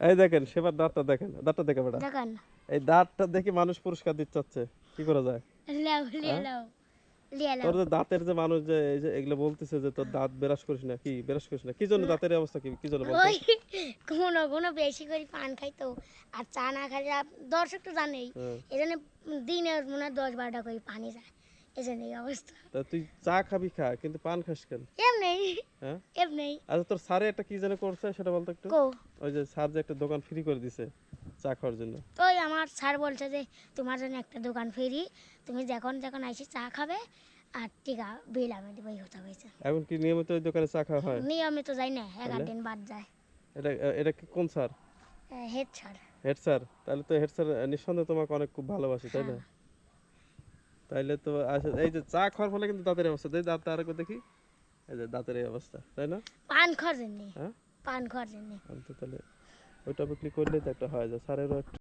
এই দেখেন সেবার দাঁতটা দেখেন। দাঁতটা দেখে বেটা। দেখান। এই দাঁতটা দেখে মানুষ পুরস্কার দিতে চাচ্ছে। কি করা যায়? লাও লিয়ে লাও তোর যে দাঁতের যে মানুষ যে এই যে এগুলো বলতেছে যে তোর দাঁত বেরাস করিস না কি বেরাস করিস না? কি জন্য দাঁতের অবস্থা কি কি জন্য বলতো? ওই কোনো কোনো বেশি করে পান খাই তো আর চা না আপ- দর্শক তো জানেই। হ্যাঁ। এই জন্য দিনে মনে হয় দশ বারোটা করে পানি যায়। এই জন্য এই অবস্থা। তা তুই চা খাবি খা কিন্তু পান খাস কেন? এমনি। হ্যাঁ? এমনি। আচ্ছা তোর স্যারে একটা কি যেন করছে সেটা বলতো একটু? ওই যে স্যার যে একটা দোকান ফ্রি করে দিছে চা খাওয়ার জন্য। ওই আমার স্যার বলছে যে তোমার জন্য একটা দোকান ফেরি তুমি যখন যখন আইসি চা খাবে আর টিকা বিল আমি দেবো এই কথা হয়েছে এখন কি নিয়মিত ওই দোকানে চা খাওয়া হয়? নিয়মিত যাই না এগারো দিন বাদ যায়। এটা এটা কি কোন sir? Head sir. Head sir? তাহলে তো হেড স্যার নিঃসন্দেহে তোমাকে অনেক খুব ভালোবাসি তাই না? হ্যাঁ। তাইলে তো আসলে এই যে চা খাওয়ার ফলে কিন্তু দাঁতের অবস্থা। দেখ দাঁত আরেকবার দেখি। এই যে দাঁতের এই অবস্থা তাই না? পান খাওয়ার জন্য। হ্যাঁ? পান খাওয়ার জন্য। তাহলে ওইটা বিক্রি করলে তো একটা হয় যে স্যারেরও একটা